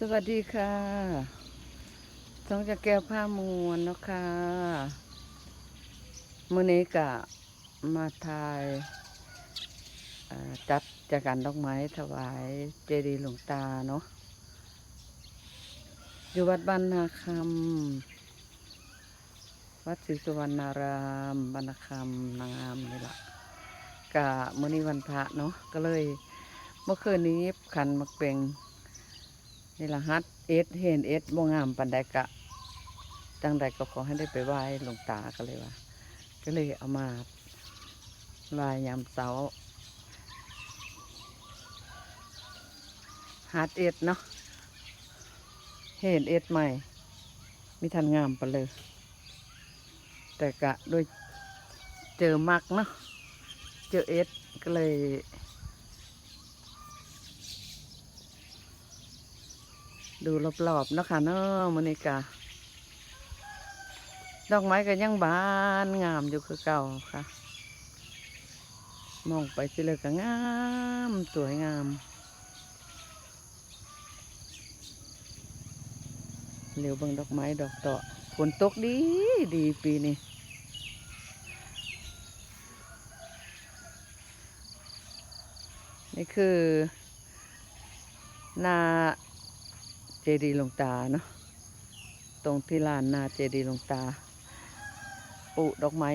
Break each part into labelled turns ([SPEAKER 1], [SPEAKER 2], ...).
[SPEAKER 1] สวัสดีค่ะต้องจะแก้วผ้ามวนเนาะค่ะมื้อนี้กะมาทายจัดจากการดอกไม้ถวายเจดีย์หลวงตาเนาะอยู่วัดบ้านนาคำวัดศรีสุวรรณารามบ้านนาคำนางงามนี่แหละกะมื้อนี้วันพระเนาะก็เลยเมื่อคืนนี้ขันมักเป็ง นี่ละฮัดเอสเห็นเอสบ่งามปันใดกะจังใดก็ขอให้ได้ไปไหว้หลวงตาก็เลยว่า ก็เลยเอามาไหว้ยามเสาฮัดเอสเนาะเห็นเอสใหม่มีทันงามไปเลย แต่กะโดยเจอมักเนาะเจอเอสก็เลย ดูรอบๆนะคะเนาะมื้อนี้กะดอกไม้ก็ยังบานงามอยู่คือเก่าค่ะ มองไปสิเลยก็งามสวยงาม เหลียวบิ่งดอกไม้ดอกเตาะฝนตกดีดีปีนี้นี่คือ นา เจดีย์หลวงตาเนาะตรงที่ลานนาเจดีย์หลวงตาปลูกดอกไม้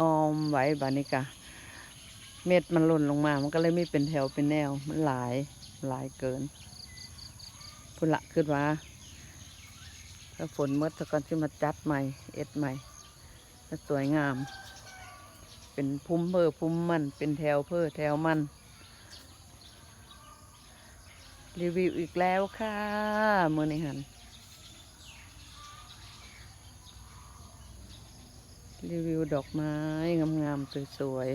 [SPEAKER 1] ออมไว้บานิกาเม็ดมันหล่นลงมา มันก็เลยไม่เป็นแถวเป็นแนว มันหลายหลายเกินพุ่นละขึ้นว่าถ้าฝนเมื่อตะกอนที่มาจัดใหม่ เอ็ดใหม่ก็สวยงาม เป็นพุ่มเพอพุ่มมัน เป็นแถวเพอแถวมัน รีวิวอีกแล้วค่ะมือนี้หันรีวิวดอกไม้งามๆสวย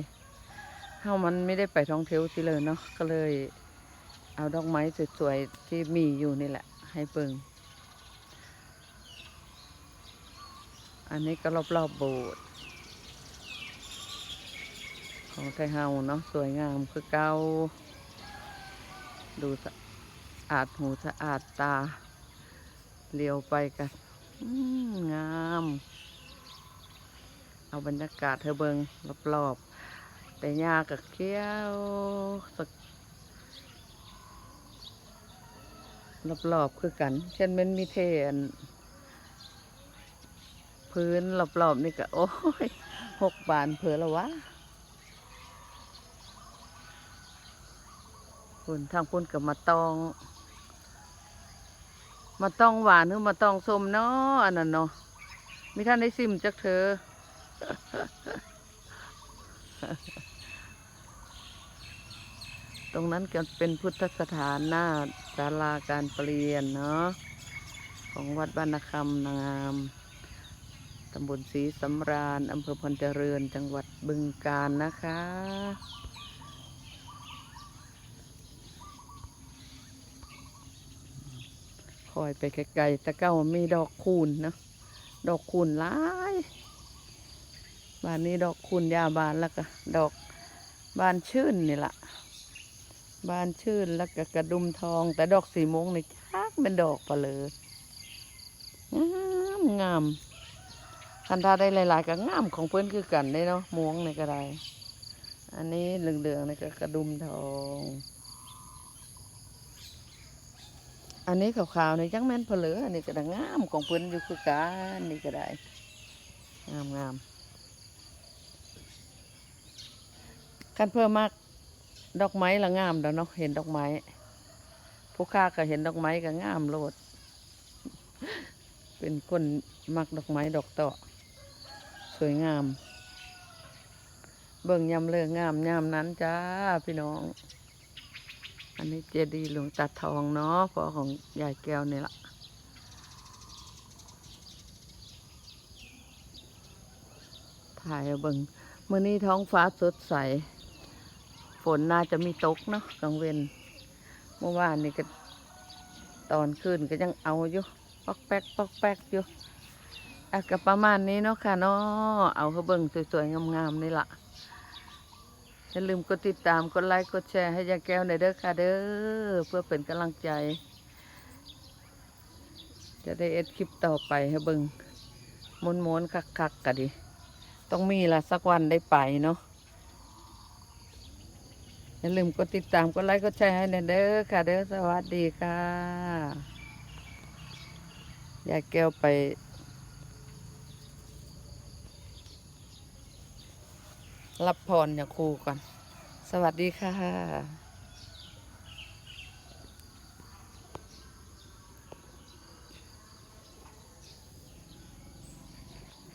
[SPEAKER 1] ๆเฮามันไม่ได้ไปท่องเที่ยวที่เลยเนาะก็เลย เอาดอกไม้สวยๆที่มีอยู่นี่แหละ ให้เปิงอันนี้ก็รอบๆโบสถ์ของไทยเฮาเนาะสวยงามคือเก่าดูสะ อาดหูสะอาดตาเลี้ยวไปกันงาม เอาบรรยากาศเธอเบิงรอบๆ แต่ยากับเกี้ยวสักรอบๆคือกัน เช่นมันมีเทนพื้นรอบๆนี่ก็ โอ้ยหกบานเผือแล้ววะคุณทางพุ่นกับมาตอง มาต้องหวานหรือมาต้องส้มเนาะอันนั้นเนาะมีท่านได้ซิมจักเธอ ตรงนั้นก็เป็นพุทธสถานหน้าศาลาการเปลี่ยนเนาะของวัดบ้านนาคำนางามตำบลศรีสำราญอำเภอพลเจริญ จังหวัดบึงกาฬนะคะ คอยไปไกลๆตะเก้ามีดอกคูณนะดอกคูณหลายบ้านนี้ดอกคูณยาบานแล้วก็ดอกบานชื่นนี่ละบานชื่นแล้วก็กระดุมทอง แต่ดอกสีมงนี่ชักเป็นดอกปะเลยงามงามคันทาได้หลายๆก็งามของเพื่อนคือกันได้เนาะม่วงนี่ก็ได้อันนี้เหลืองๆนี่ก็กระดุมทอง อันนี้ขาวๆนี่จังแม่นเพลืออันนี้ก็ได้งามของเพิ่นอยู่คือกันนี่ก็ได้งามงามกันเพิ่มมากดอกไม้ละงามแล้วเนาะเห็นดอกไม้ผู้ค้าก็เห็นดอกไม้ก็งามโลด เป็นคนมักดอกไม้ดอกเตาะสวยงาม เบิ่งยำเลืองงามยามนั้นจ้าพี่น้อง อันนี้เจดีย์หลวงตาทองเนาะพ่อของยายแก้วนี่ละถ่ายเอาเบิงเมื่อนี้ท้องฟ้าสดใส ฝนน่าจะมีตกเนาะกลางเวนเมื่อวานนี่ก็ตอนคืนก็ยังเอาอยู่ปอกแป๊กปอกแป๊กอยู่อะก็ประมาณนี้เนาะค่ะเนาะเอาเขาเบิ่งสวยๆงามๆนี่ล่ะ อย่าลืมกดติดตามกดไลค์กดแชร์ให้ยายแก้วหน่อยเด้อค่ะเด้อเพื่อเป็นกำลังใจ จะได้เอ็ดคลิปต่อไปให้เบิงม้วนๆคักๆกะดิ ต้องมีละสักวันได้ไปเนาะอย่าลืมกดติดตามกดไลค์กดแชร์ให้แน่เด้อค่ะเด้อสวัสดีค่ะยายแก้วไป รับพรจากครูก่อน สวัสดีค่ะ